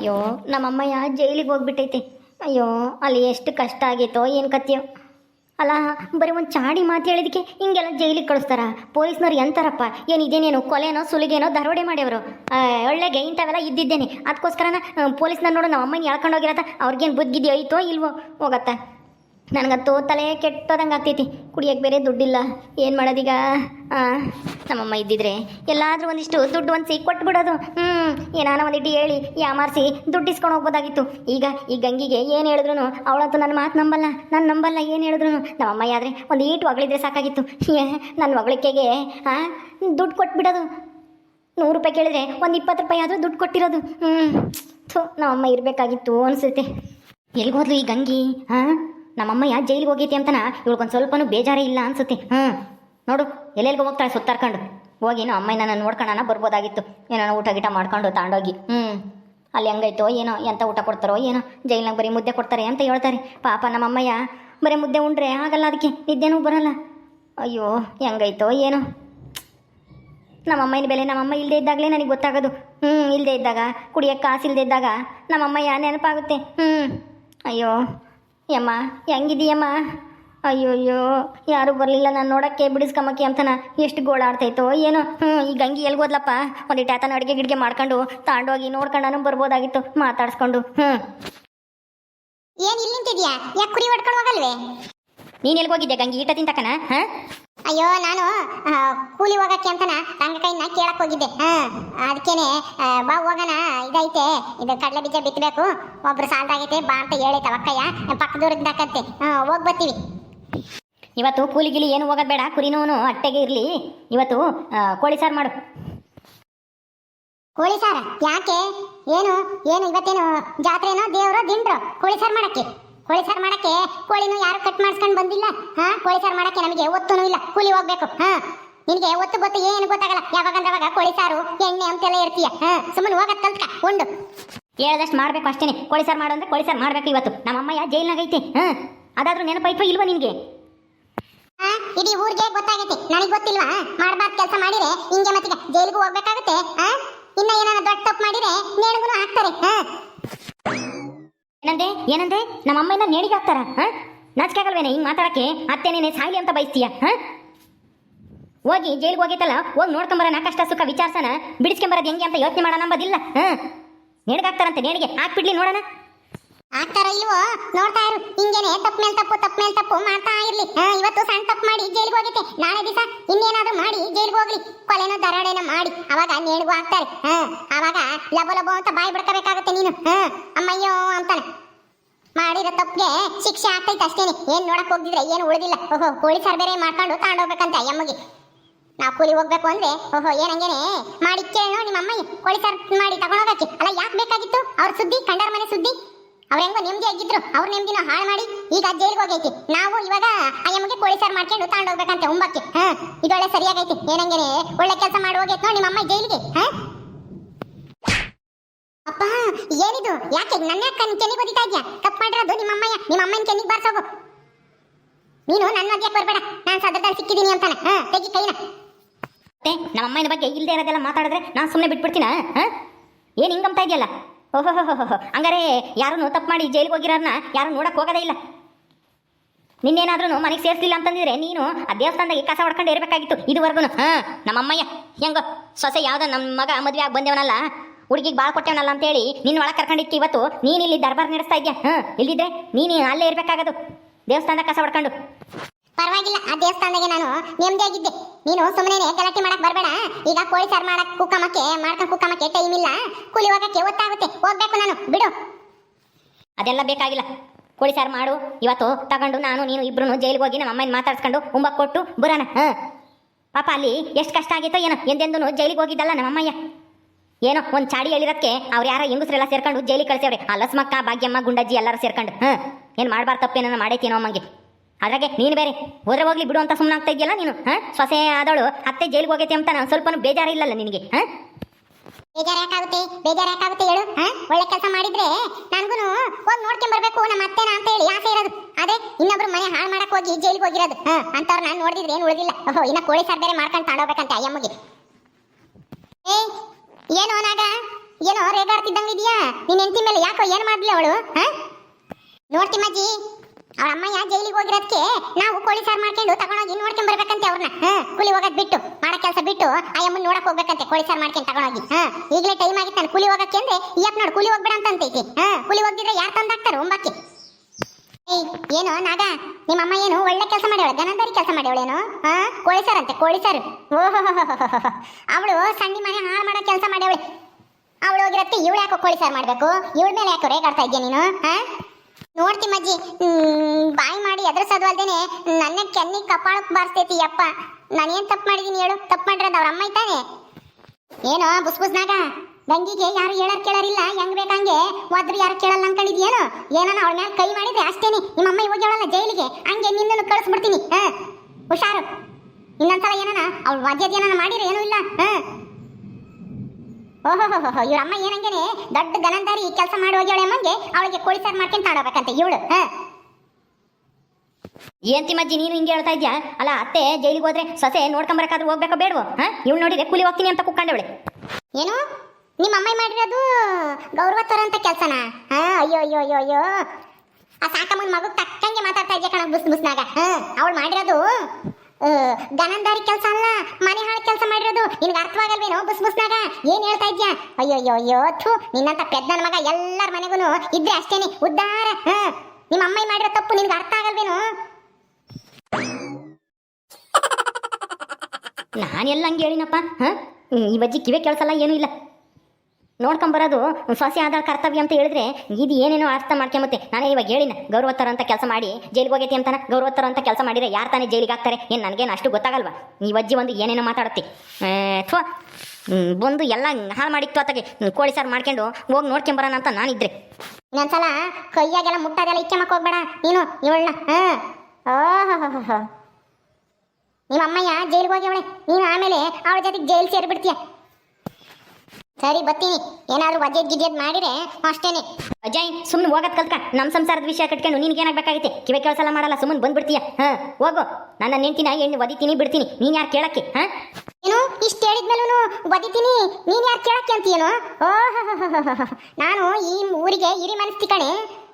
ಅಯ್ಯೋ, ನಮ್ಮಮ್ಮಯ್ಯ ಜೈಲಿಗೆ ಹೋಗ್ಬಿಟ್ಟೈತೆ. ಅಯ್ಯೋ, ಅಲ್ಲಿ ಎಷ್ಟು ಕಷ್ಟ ಆಗೈತೋ ಏನು ಕತ್ಯೋ. ಅಲ್ಲ ಬರೀ ಒಂದು ಚಾಡಿ ಮಾತು ಹೇಳಿದಕ್ಕೆ ಹಿಂಗೆಲ್ಲ ಜೈಲಿಗೆ ಕಳಿಸ್ತಾರ. ಪೊಲೀಸ್ನವ್ರು ಎಂತಾರಪ್ಪ? ಏನು ಇದೇನೇನು, ಕೊಲೆನೋ, ಸುಲಿಗೆನೋ ದರೋಡೆ ಮಾಡ್ಯವರು? ಒಳ್ಳೆ ಇಂಥವೆಲ್ಲ ಇದ್ದಿದ್ದೇನೆ. ಅದಕ್ಕೋಸ್ಕರನ ಪೊಲೀಸ್ನ ನೋಡು ನಮ್ಮ ಅಮ್ಮನ ಎಳ್ಕೊಂಡು ಹೋಗಿರತ್ತ ಅವ್ರಿಗೇನು ಬುದ್ಧಿದ್ಯೋ, ಐತೋ, ಇಲ್ವೋ, ಹೋಗತ್ತ. ನನಗಂತೂ ತಲೆ ಕೆಟ್ಟೋದಂಗೆ ಆಗ್ತೈತಿ. ಕುಡಿಯೋಕ್ಕೆ ಬೇರೆ ದುಡ್ಡಿಲ್ಲ. ಏನು ಮಾಡೋದೀಗ? ಹಾಂ ನಮ್ಮಮ್ಮ ಇದ್ದಿದ್ರೆ ಎಲ್ಲಾದರೂ ಒಂದಿಷ್ಟು ದುಡ್ಡು ಸಿಕ್ಕಿ ಕೊಟ್ಬಿಡೋದು. ಹ್ಞೂ ಏನಾನ ಒಂದಿಟ್ಟು ಹೇಳಿ ಯಾಮಾರಿಸಿ ದುಡ್ಡು ಇಸ್ಕೊಂಡು ಹೋಗ್ಬೋದಾಗಿತ್ತು. ಈಗ ಈ ಗಂಗಿಗೆ ಏನು ಹೇಳಿದ್ರು ಅವಳಂತೂ ನನ್ನ ಮಾತು ನಂಬಲ್ಲ. ನಾನು ನಂಬಲ್ಲ ಏನು ಹೇಳಿದ್ರು ನಮ್ಮಮ್ಮ ಆದರೆ ಒಂದು ಈಟು ಹೊಗಳಿದ್ರೆ ಸಾಕಾಗಿತ್ತು. ನನ್ನ ಒಗಳಿಕೆಗೆ ಹಾಂ ದುಡ್ಡು ಕೊಟ್ಬಿಡೋದು. ನೂರು ರೂಪಾಯಿ ಕೇಳಿದ್ರೆ ಒಂದು ಇಪ್ಪತ್ತು ರೂಪಾಯಿ ಆದರೂ ದುಡ್ಡು ಕೊಟ್ಟಿರೋದು. ಹ್ಞೂ ನಮ್ಮಮ್ಮ ಇರಬೇಕಾಗಿತ್ತು ಅನಿಸುತ್ತೆ. ಎಲ್ಲಿಗೋದ್ಲು ಈ ಗಂಗಿ? ಹಾಂ ನಮ್ಮಮ್ಮ ಯಾ ಜೈಲಿಗೆ ಹೋಗೈತಿ ಅಂತನ ಇವಳಿಗೊಂದು ಸ್ವಲ್ಪನೂ ಬೇಜಾರೇ ಇಲ್ಲ ಅನ್ಸುತ್ತೆ. ಹ್ಞೂ ನೋಡು ಎಲ್ಲೆಲ್ಲಿಗೆ ಹೋಗ್ತಾಳೆ ಸುತ್ತಾರ್ಕೊಂಡು ಹೋಗಿ ನಮ್ಮ ಅಮ್ಮ ನನ್ನ ನೋಡ್ಕೊಳ್ಳೋಣ ಬರ್ಬೋದಾಗಿತ್ತು. ಏನೋ ಊಟ ಗೀಟ ಮಾಡ್ಕೊಂಡು ತಾಂಡೋಗಿ. ಹ್ಞೂ ಅಲ್ಲಿ ಹೆಂಗೈತೋ ಏನೋ ಎಂಥ ಊಟ ಕೊಡ್ತಾರೋ ಏನೋ, ಜೈಲಿನಾಗ ಬರೀ ಮುದ್ದೆ ಕೊಡ್ತಾರೆ ಅಂತ ಹೇಳ್ತಾರೆ. ಪಾಪ ನಮ್ಮಮ್ಮಯ್ಯ ಬರೀ ಮುದ್ದೆ ಉಂಡ್ರೆ ಆಗಲ್ಲ ಅದಕ್ಕೆ ನಿದ್ದೆನೂ ಬರಲ್ಲ. ಅಯ್ಯೋ, ಹೆಂಗೈತೋ ಏನೋ. ನಮ್ಮಮ್ಮನ ಬೆಲೆ ನಮ್ಮಮ್ಮ ಇಲ್ಲದೆ ಇದ್ದಾಗಲೇ ನನಗೆ ಗೊತ್ತಾಗೋದು. ಹ್ಞೂ ಇಲ್ಲದೆ ಇದ್ದಾಗ ಕುಡಿಯೋಕ್ಕೆ ಕಾಸು ಇಲ್ಲದೆ ಇದ್ದಾಗ ನಮ್ಮಮ್ಮಯ್ಯ ನೆನಪಾಗುತ್ತೆ. ಹ್ಞೂ ಅಯ್ಯೋ. ಯಮ್ಮ ಹೆಂಗಿದೀಯಮ್ಮ ಅಯ್ಯೋ ಅಯ್ಯೋ ಯಾರು ಬರಲಿಲ್ಲ ನಾನು ನೋಡೋಕ್ಕೆ ಬಿಡಿಸ್ಕೊಂಬಕ್ಕೆ ಅಂತನ. ಎಷ್ಟು ಗೋಳಾಡ್ತೈತೋ ಏನೋ. ಹ್ಞೂ ಈ ಗಂಗಿ ಎಲ್ಗೋದ್ಲಪ್ಪ ಒಂದಿಟ್ಟು ಆತನ ಅಡುಗೆ ಗಿಡಿಗೆ ಮಾಡ್ಕೊಂಡು ತಾಂಡೋಗಿ ನೋಡ್ಕೊಂಡು ಬರ್ಬೋದಾಗಿತ್ತು ಮಾತಾಡಿಸ್ಕೊಂಡು. ಹ್ಞೂ ಏನು ಇಲ್ಲಿ ನಿಂತಿದ್ಯಾ ಯಾಕೆ ಕುರಿ ಹೊಡ್ಕೊಂಡು ಹೋಗಲ್ವೇ? ನೀನು ಎಲ್ಗೋಗಿದ್ದೆ ಗಂಗಿ ಈಟ ತಿಂತಕನ? ಹಾಂ? ಅಯ್ಯೋ ನಾನು ಕೂಲಿ ಹೋಗಕ್ಕೆ ಅಂತನ ತಂಗ ಕೈನ ಕೇಳಕ್ ಹೋಗಿದ್ದೆ. ಹಾ ಅದಕ್ಕೇನೆ ಬಾ ಹೋಗೋಣ ಇದೈತೆ. ಇದು ಕಡಲೆ ಬೀಜ ಬಿತ್ತಬೇಕು ಒಬ್ರು ಸಾಲದಾಗೈತೆ ಬಾ ಅಂತ ಹೇಳೈತೆ ಅವಕ್ಕಯ್ಯ. ಪಕ್ಕದೂರದಾಕಂತೆ ಹಾ ಹೋಗ್ ಬರ್ತೀವಿ. ಇವತ್ತು ಕೂಲಿ ಗಿಲಿ ಏನು ಹೋಗೋದು ಬೇಡ ಕುರಿನೋನು ಅಟ್ಟೆಗೆ ಇರಲಿ. ಇವತ್ತು ಕೋಳಿ ಸಾರು ಮಾಡು. ಕೋಳಿ ಸಾರ? ಯಾಕೆ? ಏನು? ಏನು ಇವತ್ತೇನು ಜಾತ್ರೆನೋ ದೇವರೋ ದಿಂಡ್ರೋ? ಕೋಳಿ ಸಾರು ಮಾಡಕ್ಕೆ? ಕೋಳಿ ಸಾರು ಮಾಡಕ್ಕೆ ಕೋಳಿನೂ ಯಾರು ಕಟ್ ಮಾಡಿಸ್ಕೊಂಡು ಬಂದಿಲ್ಲ? ಹಾ? ಕೋಳಿ ಸಾರು ಮಾಡಕ್ಕೆ ನಮಗೆ ಒತ್ತುನೂ ಇಲ್ಲ. ಕೂಲಿ ಹೋಗ್ಬೇಕು. ಹಾ? ನಿನಗೆ ಒತ್ತು ಗೊತ್ತು? ಏನು ಗೊತ್ತಾಗಲ್ಲ. ಯಾವಾಗಂದ್ರೆ ಅವಾಗ ಕೋಳಿ ಸಾರು ಎಣ್ಣೆ ಅಂತೆಲ್ಲ ಇರ್ತೀಯ. ಹಾ? ಸುಮ್ಮನೆ ಹೋಗತ್ ಕಲ್ತ್ಕ ಉಂಡು. ಹೇಳ್ದಷ್ಟು ಮಾಡ್ಬೇಕು ಅಷ್ಟೇನೆ. ಕೋಳಿ ಸಾರು ಮಾಡು ಅಂದ್ರೆ ಕೋಳಿ ಸಾರು ಮಾಡಬೇಕು ಇವತ್ತು. ನಮ್ಮಮ್ಮಯ್ಯ ಜೈಲ್ನಾಗ ಐತೆ. ಹಾ? ಅದಾದ್ರೂ ನೆನಪೈತೋ ಇಲ್ವಾ ನಿನಗೆ? ಇಡೀ ಊರಿಗೆ ಗೊತ್ತಾಗೈತೆ. ನನಗೆ ಗೊತ್ತಿಲ್ವಾ? ಮಾಡಬಾರ್ದು ಕೆಲಸ ಮಾಡಿದ್ರೆ ಹಿಂಗೆ ಮತ್ತೀಗ ಜೈಲಿಗೂ ಹೋಗ್ಬೇಕಾಗುತ್ತೆ. ಹಾ? ಇನ್ನ ಏನಾರ ದೊಡ್ಡ ತಪ್ಪು ಮಾಡಿದ್ರೆ ನೇಣಿಗೂ ಹಾಕ್ತಾರೆ. ಹಾ? ಏನಂದೆ? ಏನಂದೆ? ಇನ್ನ ನೇಣಿಗೆ ಹಾಕ್ತಾರ ನಾಚಿಕೆ ನಾಚಿಕಾಗಲ್ವೇನೆ ಹಿಂಗೆ ಮಾತಾಡಕ್ಕೆ? ಅತ್ತೇನೇನೆ ಸಾಯ್ಲಿ ಅಂತ ಬಯಸ್ತೀಯ, ಹಾ? ಹೋಗಿ, ಜೈಲಿಗೆ ಹೋಗೈತಲ್ಲ, ಹೋಗಿ ನೋಡ್ಕೊಂಬರೋಣ ಕಷ್ಟ, ಸುಖ, ವಿಚಾರಸನ ಬಿಡಿಸ್ಕೊಂಬರದ್ ಹೆಂಗೆ ಅಂತ ಯೋಚನೆ ಮಾಡೋಣ ಅಂಬದಿಲ್ಲ ಹಾಂ? ನೇಣಿಗೆ ಹಾಕ್ತಾರಂತೆ, ನೇಣಿಗೆ. ಹಾಕ್ಬಿಡ್ಲಿ, ನೋಡೋಣ. ಆಗ್ತಾರ ಇಲ್ವೋ? ನೋಡ್ತಾ ಇರು. ಹಿಂಗೇನೆ ತಪ್ಪು ಮೇಲೆ ತಪ್ಪು ತಪ್ಪು ಮೇಲೆ ತಪ್ಪು ಮಾಡ್ತಾ ಇರ್ಲಿ. ಇವತ್ತು ಸಣ್ಣ ತಪ್ಪು ಮಾಡಿ ಜೈಲಿಗೆ ಹೋಗೈತೆ ನಾಳೆ ದಿವಸ ಇನ್ನೇನಾದ್ರೂ ಮಾಡಿ ಜೈಲಿಗೆ ಹೋಗ್ಲಿ. ಕೊಲೆನೋ ದರೋಡೆನೋ ಮಾಡಿ. ಅವಾಗ ನೇಣಿಗೂ ಹಾಕ್ತಾರೆ. ಹ, ಅವಾಗ ಲಬೋ ಲಬೋ ಅಂತ ಬಾಯಿ ಬಿಡ್ಕೋಬೇಕಾಗುತ್ತೆ ನೀನು. ಹ, ಅಮ್ಮಯ್ಯೋ ಅಂತಾನೆ. ಮಾಡಿರೋ ತಪ್ಪಿಗೆ ಶಿಕ್ಷೆ ಆಗ್ತೈತೆ ಅಷ್ಟೇನೆ. ಏನು ನೋಡಕ್ ಹೋಗಿದ್ರೆ ಏನು ಉಳಿದಿಲ್ಲ. ಓಹೋ ಕೋಳಿ ಸಾರ್ ಬೇರೆ ಮಾಡ್ಕೊಂಡು ತಗೊಂಡೋಗ್ಬೇಕಂತ ಅಯ್ಯಮ್ಮಗೆ. ನಾವು ಕೂಲಿ ಹೋಗ್ಬೇಕು ಅಂದ್ರೆ, ಓಹೋ ಏನಂಗೇನೆ ಮಾಡಿ ಕೇಳೋ ನಿಮ್ಮ ಅಮ್ಮಯ್ಯ ಕೋಳಿ ಸಾರ್ ಮಾಡಿ ತಗೊಂಡೋಗಕ್ಕೆ ಅಲ್ಲ, ಯಾಕೆ ಬೇಕಾಗಿತ್ತು? ಅವ್ರ ಸುದ್ದಿ, ಕಂಡರ ಮನೆ ಸುದ್ದಿ? ಅವ್ರ ಹೆಂಗೋ ನೆಮ್ಮದಿ ಆಗಿದ್ರು, ಅವ್ರ ನೆಮ್ಮದಿನ ಹಾಳು ಮಾಡಿ ಈಗ ಜೈಲಿಗೆ ಹೋಗೈತಿ. ನಾವು ಇವಾಗ ಅಯ್ಯಮ್ಮಗೆ ಕೋಳಿ ಸಾರು ಮಾಡ್ಕೊಂಡು ತಗೊಂಡೋಗ್ಬೇಕಂತೆ ಉಂಬಕ್ಕೆ ಹಾ ಇದೊಳ್ಳೆ ಸರಿಯಾಗೈತಿ. ಏನಂಗೇನೆ, ಒಳ್ಳೆ ಕೆಲಸ ಮಾಡಿ ಹೋಗೈತಿ ನೋಡಿ ನಿಮ್ಮ ಅಮ್ಮ ಜೈಲಿಗೆ. ಹಾ? ಅಪ್ಪ, ಏನಿದು? ಯಾಕೆ ನನ್ನ ಯಾಕೆ ಕೆನ್ನಿಗೆ ಬದಿತಾ ಇದ್ಯಾ? ತಪ್ಪು ಮಾಡಿರೋದು ಅಮ್ಮನ ಕೆನ್ನಿಗೆ ಬಾರ್ಸೋಗು. ನೀನು ನನ್ನ ಮಧ್ಯಕ್ಕೆ ಬರಬೇಡ. ನಾನು ಸದ್ರದಲ್ಲಿ ಸಿಕ್ಕಿದ್ದೀನಿ ಅಂತಾನೆ. ಹಾ, ತೆಗಿ ಕೈನ. ಮತ್ತೆ ನಮ್ಮ ಅಮ್ಮನ ಬಗ್ಗೆ ಇಲ್ಲದೆ ಇರೋದೆಲ್ಲ ಮಾತಾಡಿದ್ರೆ ನಾನು ಸುಮ್ಮನೆ ಬಿಟ್ಬಿಡ್ತೀನ? ಹಾ? ಏನು ಹಿಂಗಂತ ಇದೆಯಲ್ಲ? ಹಂಗಾರೆ ಯಾರನ್ನು ತಪ್ಪು ಮಾಡಿ ಜೈಲಿಗೆ ಹೋಗಿರೋರನ್ನ ಯಾರು ನೋಡಕ್ಕೆ ಹೋಗೋದೇ ಇಲ್ಲ. ನಿನ್ನೇನಾದ್ರೂ ಮನೆಗೆ ಸೇರಿಸಲಿಲ್ಲ ಅಂತಂದಿದ್ರೆ ನೀನು ಆ ದೇವಸ್ಥಾನದಾಗೆ ಕಸ ಹೊಡ್ಕೊಂಡು ಇರಬೇಕಾಗಿತ್ತು ಇದುವರೆಗೂ ಹಾಂ ನಮ್ಮ ಅಮ್ಮಯ್ಯ ಹೆಂಗೋ, ಸೊಸೆ ಯಾವುದೋ ನಮ್ಮ ಮಗ ಮದುವೆ ಆಗಿ ಬಂದೇವನಲ್ಲ, ಹುಡುಗಿಗೆ ಭಾಳ ಕೊಟ್ಟೇವನಲ್ಲ ಅಂತೇಳಿ ನಿನ್ನ ಒಳಗೆ ಕರ್ಕೊಂಡಿತ್ತು ಇವತ್ತು ನೀನು ಇಲ್ಲಿ ದರ್ಬಾರ್ ನಡೆಸ್ತಾ ಇದೆಯಾ? ಹಾಂ ಇಲ್ಲಿದ್ರೆ ನೀನು ಅಲ್ಲೇ ಇರಬೇಕಾಗದು ದೇವಸ್ಥಾನದ ಕಸ ಹೊಡ್ಕೊಂಡು. ಪರವಾಗಿಲ್ಲ, ಆ ದೇವಸ್ಥಾನದಾಗೆ ನಾನು ನೆಮ್ಮದಿ ಆಗಿದ್ದೆ. ನೀನು ಸುಮ್ಮನೆ ಗಲಾಟೆ ಮಾಡಕ್ ಬರಬೇಡ. ಈಗ ಕೋಳಿ ಸಾರು ಮಾಡಕ್ ಕುಕ್ಕಮಕ್ಕೆ ಮಾಡ್ಕೊಂಡು ಕುಕ್ಕಮಕ್ಕೆ ಟೈಮ್ ಇಲ್ಲ. ಕೂಲಿ ಹೋಗಕ್ಕೆ ಒತ್ತಾಗುತ್ತೆ. ಹೋಗ್ಬೇಕು ನಾನು. ಬಿಡು. ಅದೆಲ್ಲ ಬೇಕಾಗಿಲ್ಲ. ಕೋಳಿ ಸಾರು ಮಾಡು. ಇವತ್ತು ತಗೊಂಡು ನಾನು, ನೀನು ಇಬ್ರು ಜೈಲಿಗೆ ಹೋಗಿ ನಮ್ಮ ಅಮ್ಮನ ಮಾತಾಡ್ಸ್ಕೊಂಡು ಉಂಬ ಕೊಟ್ಟು ಬರೋಣ. ಹಾಂ. ಪಾಪ ಅಲ್ಲಿ ಎಷ್ಟು ಕಷ್ಟ ಆಗಿತ್ತೋ ಏನೋ. ಎಂದೆಂದೂ ಜೈಲಿಗೆ ಹೋಗಿದ್ದಲ್ಲ ನಮ್ಮ ಅಮ್ಮಯ್ಯ. ಏನೋ ಒಂದು ಚಾಡಿ ಹೇಳಿರೋಕ್ಕೆ ಅವ್ರು ಯಾರ ಹೆಂಗಸ್ರೆಲ್ಲ ಸೇರ್ಕೊಂಡು ಜೈಲಿಗೆ ಕಳಿಸ್ಯವ್ರೆ. ಆ ಲಸ್ಮಕ್ಕ, ಭಾಗ್ಯಮ್ಮ, ಗುಂಡಜ್ಜಿ ಎಲ್ಲರೂ ಸೇರ್ಕೊಂಡು. ಹಾಂ. ಏನು ಮಾಡಬಾರ್ದು ತಪ್ಪೇನೋ ಮಾಡೈತೇನೋ ಅಮ್ಮಂಗೆ. ಅದ್ರಾಗೆ ನೀನು ಬೇರೆ. ಹೋದ್ರೆ ಹೋಗ್ಲಿ ಬಿಡು ಅಂತ ಸುಮ್ಮನೆ ಆಗ್ತಾ ಇದೆಯಲ್ಲ ನೀನು, ಹಾಂ? ಸೊಸೆ ಆದವಳು ಅತ್ತೆ ಜೈಲಿಗೆ ಹೋಗೈತೆ ಅಂತ ನಾನು ಸ್ವಲ್ಪ ಬೇಜಾರು ಇಲ್ಲಲ್ಲ ನಿನಗೆ, ಹಾಂ? ಬೇಜಾರು ಯಾಕಾಗುತ್ತೆ ಬೇಜಾರು ಹೇಳು, ಹಾ? ಒಳ್ಳೆ ಕೆಲಸ ಮಾಡಿದ್ರೆ ನನಗೂ ಹೋಗಿ ನೋಡ್ಕೊಂಡ್ ಬರಬೇಕು ನಮ್ಮ ಅತ್ತೆನ ಅಂತ ಹೇಳಿ ಆಸೆ ಇರೋದು. ಅದೇ ಇನ್ನೊಬ್ರು ಮನೆ ಹಾಳು ಮಾಡಕ್ ಹೋಗಿ ಜೈಲಿಗೆ ಹೋಗಿರೋದು. ಹಾ ಅಂತವ್ರು ನಾನು ನೋಡಿದ್ರೆ ಏನು ಉಳಿದಿಲ್ಲ. ಓಹೋ, ಇನ್ನ ಕೋಳಿ ಸಾರ್ ಬೇರೆ ಮಾಡ್ಕೊಂಡು ತಗೊಂಡೋಗ್ಬೇಕಂತೆ ಅಯ್ಯಮ್ಮಗೆ. ಏ, ಏನು ನಾಗ? ಏನೋ ರೇಗಾಡ್ತಿದ್ದಂಗೆ ಇದೆಯಾ? ನಿನ್ ಹೆಂಡತಿ ಮೇಲೆ ಯಾಕೋ ಏನು ಮಾಡ್ಲಿ ಅವಳು ನೋಡ್ತಿ ಮಜ್ಜಿ ಅವ್ರ ಅಮ್ಮಯ್ಯ ಜೈಲಿಗೆ ಹೋಗಿರೋದಕ್ಕೆ ನಾವು ಕೋಳಿ ಸಾರು ಮಾಡ್ಕೊಂಡು ತಗೊಂಡೋಗಿ ನೋಡ್ಕೊಂಡ್ ಬರ್ಬೇಕಂತೆ ಅವ್ರನ್ನ. ಕೂಲಿ ಹೋಗೋದ್ ಬಿಟ್ಟು, ಮಾಡೋ ಕೆಲಸ ಬಿಟ್ಟು, ಆ ಅಮ್ಮನ್ ನೋಡಕ್ ಹೋಗ್ಬೇಕಂತೆ ಕೋಳಿ ಸಾರು ಮಾಡ್ಕೊಂಡು ತಗೊಂಡೋಗಿ. ಹಾ, ಈಗಲೇ ಟೈಮ್ ಆಗಿತ್ತು ನಾನು ಕೂಲಿ ಹೋಗಕ್ಕೆ ಅಂದ್ರೆ ಈ ನೋಡು ಕೂಲಿ ಹೋಗ್ಬೇಡ ಅಂತ ಅಂತೈತಿ ಕೂಲಿ ಹೋಗಿದ್ರೆ ಯಾರು ತಂದಾಕ್ತಾರ ಒಂಬಕ್ಕೆ ಏಯ್, ಏನು ನಾಗ, ನಿಮ್ಮ ಅಮ್ಮ ಏನು ಒಳ್ಳೆ ಕೆಲಸ ಮಾಡ್ಯಾಳ? ಗನಂದರಿ ಕೆಲಸ ಮಾಡ್ಯಾಳೇನು? ಹಾ, ಕೋಳಿ ಸಾರು ಅಂತೆ ಕೋಳಿ ಸಾರು. ಓಹೋ ಅವಳು ಸಣ್ಣ ಮನೆ ಹಾಳು ಮಾಡೋ ಕೆಲಸ ಮಾಡ್ಯಾವಳೆ ಅವಳು ಹೋಗಿರತ್ತೆ ಇವಳು ಯಾಕೋ ಕೋಳಿ ಸಾರು ಮಾಡ್ಬೇಕು? ಇವಳ ಮೇಲೆ ಯಾಕೋ ರೇಗಾಡ್ತಾ ಇದ್ಯಾ ನೀನು? ಹಾ? ನೋಡ್ತಿ ಮಜ್ಜಿ ಬಾಯಿ ಮಾಡಿ ಎದುರಿಸೋದು ಅಲ್ದೇನೆ ನನ್ನ ಕೆನ್ನಿ ಕಪಾಳಕ್ ಬಾರಿಸ್ತೈತಿ, ಯಪ್ಪ. ನಾನೇನ್ ತಪ್ಪು ಮಾಡಿದೀನಿ ಹೇಳು? ತಪ್ಪು ಮಾಡಿರೋದು ಅವ್ರ ಅಮ್ಮ ಇದ್ದಾನೆ? ಏನೋ ಬುಸ್ ಬುಸ್ನಾಗ ಗಂಗಿಗೆ ಯಾರು ಹೇಳರ್ ಕೇಳೋರಿಲ್ಲ? ಹೆಂಗ್ ಬೇಕಂಗೆ ಒದ್ರು ಯಾರು ಕೇಳಲ್ಲ ಅನ್ಕೊಂಡಿದ್ಯೇನು? ಏನೋ ಅವಳ ಮೇಲೆ ಕೈ ಮಾಡಿದ್ರೆ ಅಷ್ಟೇನೆ. ನಿಮ್ಮಮ್ಮ ಇವಾಗ ಹೇಳಲ್ಲ ಜೈಲಿಗೆ. ಹಂಗೆ ನಿನ್ನನ್ನು ಕಳಿಸ್ಬಿಡ್ತೀನಿ. ಹಾ, ಹುಷಾರು. ಇನ್ನೊಂದ್ಸಲ ಏನಾನ? ಅವ್ಳು ವಾದ್ಯದ ಏನಾನ ಮಾಡಿರ ಏನೂ ಇಲ್ಲ. ಹಾ. ಓಹೋ ಇವ್ರ ಅಮ್ಮ ಏನಂಗೇನೆ ದೊಡ್ಡ ಗನಂದಾರಿ ಕೆಲಸ ಮಾಡಿ ಹೋಗ್ಯಾಳೆ ಅಮ್ಮಂಗೆ, ಅವಳಿಗೆ ಕೋಳಿ ಸಾರು ಮಾಡ್ಕೊಂಡು ತಾಡಬೇಕಂತೆ ಇವಳು, ಹಾ? ಏನ್ ನೀನು ಹಿಂಗೆ ಹೇಳ್ತಾ ಇದ್ಯಾ? ಅಲ್ಲ, ಅತ್ತೆ ಜೈಲಿಗೆ ಹೋದ್ರೆ ಸೊಸೆ ನೋಡ್ಕೊಂಬರಕಾದ್ರೂ ಹೋಗ್ಬೇಕೋ ಬೇಡವೋ, ಹಾಂ? ಇವಳು ನೋಡಿದ್ರೆ ಕೂಲಿ ಹೋಗ್ತೀನಿ ಅಂತ ಕುಕ್ಕಂಡವಳೆ ಏನು? ನಿಮ್ಮ ಅಮ್ಮ ಮಾಡಿರೋದು ಗೌರವ ತರೋಂಥ ಕೆಲಸನಾ? ಹಾ, ಅಯ್ಯೋ ಅಯ್ಯೋ ಅಯ್ಯೋ ಅಯ್ಯೋ. ಆ ಸಾಕಮ್ಮನ ಮಗು ತಕ್ಕಂಗೆ ಮಾತಾಡ್ತಾ ಇದೆಯಾ ಕಣ, ಬುಸ್ ಬುಸ್ನಾಗ, ಹಾ? ಅವಳು ಮಾಡಿರೋದು ಗನಂದಾರಿ ಕೆಲಸ ಅಲ್ಲ, ಮನೆ ಹಾಳು ಕೆಲಸ ಮಾಡಿರೋದು. ನಿನ್ಗೆ ಅರ್ಥವಾಗಲ್ವೇನೋ ಬುಸ್ ಬುಸ್ನಾಗ? ಏನ್ ಹೇಳ್ತಾ ಇದ್ಯಾ? ಅಯ್ಯೋ ಅಯ್ಯೋ ಅಯ್ಯೋ ಥೂ, ನಿನ್ನಂತ ಪೆದ್ದನ ಮಗ ಎಲ್ಲರ ಮನೆಗೂ ಇದ್ರೆ ಅಷ್ಟೇನೆ, ಉದ್ದಾರ ನಿಮ್ಮ ಅಮ್ಮ ಮಾಡಿರೋ ತಪ್ಪು ನಿನ್ಗೆ ಅರ್ಥ ಆಗಲ್ವೇನೋ? ನಾನೆಲ್ಲ ಹಂಗೆ ಹೇಳಿನಪ್ಪ, ಹಾಂ? ಈ ಬಜ್ಜಿ ಕಿವೆ ಕೆಲಸಲ್ಲ, ಏನೂ ಇಲ್ಲ. ನೋಡ್ಕೊಂಬರೋದು ಫಸಿ ಆದಾಗ ಕರ್ತವ್ಯ ಅಂತ ಹೇಳಿದ್ರೆ ಇದು ಏನೇನೋ ಅರ್ಥ ಮಾಡ್ಕೊಂಬತ್ತೆ. ನಾನೇ ಇವಾಗ ಹೇಳಿನ, ಗೌರವತ್ತರ ಅಂತ ಕೆಲಸ ಮಾಡಿ ಜೈಲಿಗೆ ಹೋಗೈತಿ ಅಂತಾನೆ, ಗೌರವತ್ತರ ಅಂತ ಕೆಲಸ ಮಾಡಿದ್ರೆ ಯಾರು ತಾನೇ ಜೈಲಿಗೆ ಹಾಕ್ತಾರೆ ಏನು ನನಗೇನು ಅಷ್ಟು ಗೊತ್ತಾಗಲ್ವಾ? ಈ ಅಜ್ಜಿ ಒಂದು ಏನೇನೋ ಮಾತಾಡುತ್ತೆ. ಥೋ. ಬಂದು ಎಲ್ಲ ಹಾಳು ಮಾಡಿತ್ತು ಅತ್ತಗೆ ಕೋಳಿ ಸಾರು ಮಾಡ್ಕೊಂಡು ಹೋಗಿ ನೋಡ್ಕೊಂಬರೋಣ ಅಂತ ನಾನಿದ್ರೆ. ಇನ್ನೊಂದ್ಸಲ ಕೈಯಾಗೆಲ್ಲ ಮುಟ್ಟಾಗೆಲ್ಲ ಇಚ್ಛೆ ಹೋಗ್ಬೇಡ, ನೀನು, ಇವಳನ್ನ. ಹಾಂ. ಓಹೋ ನಿಮ್ಮ ಅಮ್ಮಯ್ಯ ಜೈಲಿಗೆ ಹೋಗ್ಯವಳೆ. ನೀನು ಆಮೇಲೆ ಅವಳ ಜೊತೆಗೆ ಜೈಲ್ ಸೇರಿಬಿಡ್ತೀಯ. ಸರಿ ಬತ್ತೀನಿ ಏನಾದ್ರೂ ವಜೆದ್ ಗಿಜೆದ್ ಮಾಡಿದ್ರೆ ಅಷ್ಟೇನೆ. ಅಜಯ್ ಸುಮ್ಮನೆ ಹೋಗೋದ್ ಕಲ್ತ್ಕ. ನಮ್ಮ ಸಂಸಾರದ ವಿಷಯ ಕಟ್ಕೊಂಡು ನಿನ್ಗೆ ಏನಾಗಬೇಕಾಗೈತೆ ಕಿವೆ ಕೆಲಸ ಮಾಡಲ್ಲ ಸುಮ್ಮನೆ ಬಂದ್ಬಿಡ್ತೀಯ? ಹ, ಹೋಗು. ನನ್ನ ನಿಂತಿನ ಎಣ್ಣೆ ಒದಿತೀನಿ ಬಿಡ್ತೀನಿ. ನೀನು ಯಾರು ಕೇಳಕ್ಕೆ, ಹಾಂ? ಏನು? ಇಷ್ಟು ಹೇಳಿದ್ಮೇಲೂ ಒದಿತೀನಿ ನೀನು ಯಾರು ಕೇಳಕ್ಕೆ ಅಂತೀಯೇನು? ಓಹೋ ನಾನು ಈ ಊರಿಗೆ ಇರಿ ಮನಸ್ತಿ ಕಣೆ.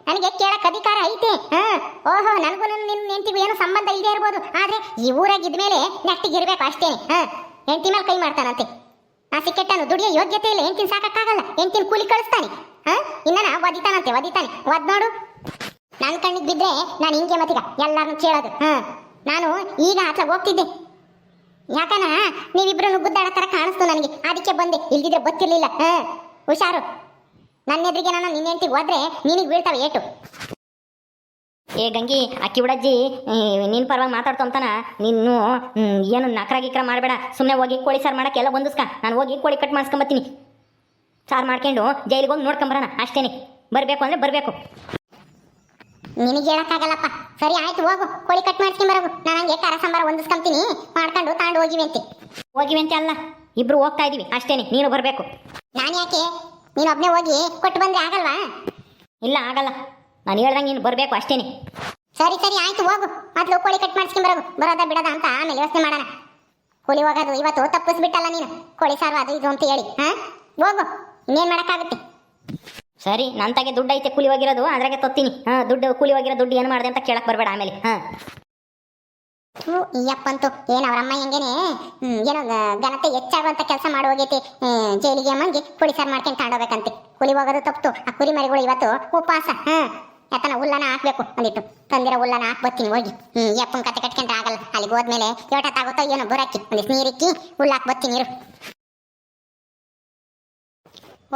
ನನಗೆ ಕೇಳಕ್ ಅಧಿಕಾರ ಐತೆ, ಹಾ? ಓಹೋ, ನನಗೂ ನಿನ್ನ ನೆಂಟಿಗೂ ಏನು ಸಂಬಂಧ ಇದೆ ಇರ್ಬೋದು. ಆದ್ರೆ ಈ ಊರಾಗಿದ್ಮೇಲೆ ನೆಟ್ಟಿಗೆ ಇರ್ಬೇಕು ಅಷ್ಟೇನೆ, ಹ? ಹೆಂಡತಿ ಮೇಲೆ ಕೈ ಮಾಡ್ತಾನಂತೆ. ಆ ಸಿಕ್ಕೆಟ್ಟನು ದುಡಿಯೋ ಯೋಗ್ಯತೆ ಇಲ್ಲ. ಹೆಂಡತಿನ ಸಾಕಕ್ಕಾಗಲ್ಲ. ಹೆಂಡತಿನ ಕೂಲಿ ಕಳಿಸ್ತಾನೆ. ಹಾ? ಇನ್ನನ ಒದಿತಾನಂತೆ ಒದಿತಾನೆ ಒದ್ ನೋಡು. ನನ್ನ ಕಣ್ಣಿಗೆ ಬಿದ್ರೆ ನಾನು ಹಿಂಗೆ ಮತ್ತೀಗ ಎಲ್ಲರನ್ನು ಕೇಳೋದು. ಹಾ? ನಾನು ಈಗ ಆತ ಹೋಗ್ತಿದ್ದೆ. ಯಾಕನ? ನೀವಿಬ್ರು ಗುದ್ದಾಡ ತರ ಕಾಣಿಸ್ತು ನನಗೆ. ಅದಕ್ಕೆ ಬಂದೆ. ಇಲ್ದಿದ್ರೆ ಗೊತ್ತಿರಲಿಲ್ಲ. ಹಾ? ಹುಷಾರು. ನನ್ನ ಎದುರಿಗೆ ನಾನು ನಿನ್ನ ಹೆಂಡತಿಗೆ ಹೋದ್ರೆ ನಿನಗೆ ಬೀಳ್ತಾವೆ ಏಟು. ಏ ಗಂಗಿ ಅಕ್ಕಿ ಬಿಡಜ್ಜಿ ನಿನ್ನ ಪರವಾಗಿ ಮಾತಾಡ್ತು ಅಂತಾನ ನೀನು ಏನು ನಕರ ಗಿಕ್ರ ಮಾಡಬೇಡ. ಸುಮ್ಮನೆ ಹೋಗಿ ಕೋಳಿ ಸಾರು ಮಾಡಕ್ಕೆ ಎಲ್ಲ ಒಂದಿಸ್ಕ ನಾನು ಹೋಗಿ ಕೋಳಿ ಕಟ್ ಮಾಡಿಸ್ಕೊಂಬತ್ತೀನಿ. ಸಾರು ಮಾಡ್ಕೊಂಡು ಜೈಲಿಗೆ ಹೋಗಿ ನೋಡ್ಕೊಂಬರೋಣ ಅಷ್ಟೇನೆ. ಬರಬೇಕು ಅಂದರೆ ಬರಬೇಕು. ನಿನಗೆ ಹೇಳೋಕ್ಕಾಗಲ್ಲಪ್ಪ. ಸರಿ ಆಯ್ತು ಹೋಗು. ಕೋಳಿ ಕಟ್ ಮಾಡಿಸ್ಕೊಂಬರೋಗು. ನಾನು ಹಂಗೆ ಖಾರ ಸಾಂಬಾರು ಹೊಂದಿಸ್ಕೊಂತೀನಿ ಮಾಡ್ಕೊಂಡು ತಾಂಡು ಹೋಗಿವಿ ಅಂತೆ ಹೋಗಿವಿ ಅಂತೆ ಅಲ್ಲ ಇಬ್ರು ಹೋಗ್ತಾ ಇದೀವಿ ಅಷ್ಟೇನೆ. ನೀನು ಬರಬೇಕು. ನಾನು ಯಾಕೆ? ನೀನು ಒಬ್ಬನೇ ಹೋಗಿ ಕೊಟ್ಟು ಬಂದರೆ ಆಗಲ್ವಾ? ಇಲ್ಲ ಆಗಲ್ಲ. ನಾನು ಹೇಳ್ದಂಗೆ ನೀನು ಬರಬೇಕು ಅಷ್ಟೇನೆ. ಸರಿ ಸರಿ ಆಯ್ತು ಹೋಗು. ಮೊದಲು ಕೋಳಿ ಕಟ್ ಮಾಡಿಸ್ಕೊಂಬರೋದು ಬರೋದ ಬಿಡೋದ ಅಂತ ಆಮೇಲೆ ಯೋಚನೆ ಮಾಡೋಣ. ಕೂಲಿ ಹೋಗೋದು ಇವತ್ತು ತಪ್ಪಿಸ್ಬಿಟ್ಟಲ್ಲ ನೀನು. ಕೋಳಿ ಸಾರು ಅದು ಇದು ಅಂತ ಹೇಳಿ ಹಾ? ಹೋಗು. ಇನ್ನೇನು ಮಾಡೋಕ್ಕಾಗುತ್ತೆ? ಸರಿ ನನ್ನ ತಾಗೆ ದುಡ್ಡು ಐತೆ ಕೂಲಿ ಹೋಗಿರೋದು. ಅದ್ರಾಗೆ ತೊತ್ತೀನಿ. ಹಾಂ ದುಡ್ಡು ಕೂಲಿ ಹೋಗಿರೋ ದುಡ್ಡು ಏನು ಮಾಡಿದೆ ಅಂತ ಕೇಳಕ್ಕೆ ಬರಬೇಡ ಆಮೇಲೆ ಹಾಂ? ಥೂ, ಅಪ್ಪಂತೂ. ಏನು ಅವರಮ್ಮ ಅಮ್ಮ ಹೆಂಗೇನೆ? ಏನೋ ಘನತೆ ಹೆಚ್ಚಾಗುವಂಥ ಕೆಲಸ ಮಾಡಿ ಹೋಗೈತಿ. ಹ್ಮ್, ಜೈಲಿಗೆ ಅಮ್ಮಂಗೆ ಕುಳಿ ಸಾರು ಮಾಡ್ಕೊಂಡು ತಗೊಂಡೋಗ್ಬೇಕಂತೆ ಕುಲಿ ಹೋಗೋದು ತಪ್ಪು. ಆ ಕುರಿ ಮರಿಗಳು ಇವತ್ತು ಉಪವಾಸ ಹಾ? ಯಾಕನ ಹುಲ್ಲನ ಹಾಕ್ಬೇಕು ಅಂದಿತ್ತು. ತಂದಿರೋ ಹುಲ್ಲನ ಹಾಕ್ಬತ್ತೀನಿ ಹೋಗಿ. ಹ್ಞೂ ಯಪ್ಪನ ಕತೆ ಕಟ್ಕೊಂಡ್ರೆ ಆಗಲ್ಲ. ಅಲ್ಲಿಗೆ ಹೋದ್ಮೇಲೆ ಯೋಟತ್ತಾಗುತ್ತೋ ಏನೋ ಬುರಾಕಿ ಒಂದಿಷ್ಟು ನೀರಿಕ್ಕಿ ಹುಲ್ಲು ಹಾಕ್ಬತ್ತೀನಿ ಇರು.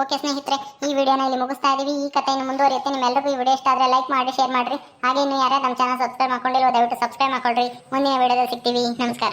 ಓಕೆ ಸ್ನೇಹಿತರೆ, ಈ ವಿಡಿಯೋನ ಇಲ್ಲಿ ಮುಗಿಸ್ತಾ ಇದೀವಿ. ಈ ಕಥೆಯನ್ನು ಮುಂದುವರಿಯುತ್ತೆ. ನಿಮ್ಮೆಲ್ಲರಿಗೂ ಈ ವಿಡಿಯೋ ಇಷ್ಟ ಆದರೆ ಲೈಕ್ ಮಾಡಿ ಶೇರ್ ಮಾಡಿರಿ. ಹಾಗೆ ಇನ್ನು ಯಾರು ನಮ್ಮ ಚಾನಲ್ ಸಬ್ಸ್ಕ್ರೈಬ್ ಮಾಡ್ಕೊಂಡಿಲ್ಲ ದಯವಿಟ್ಟು ಸಬ್ಸ್ಕ್ರೈಬ್ ಮಾಡ್ಕೊಳ್ರಿ. ಮುಂದಿನ ವಿಡಿಯೋದಲ್ಲಿ ಸಿಗ್ತೀವಿ. ನಮಸ್ಕಾರ.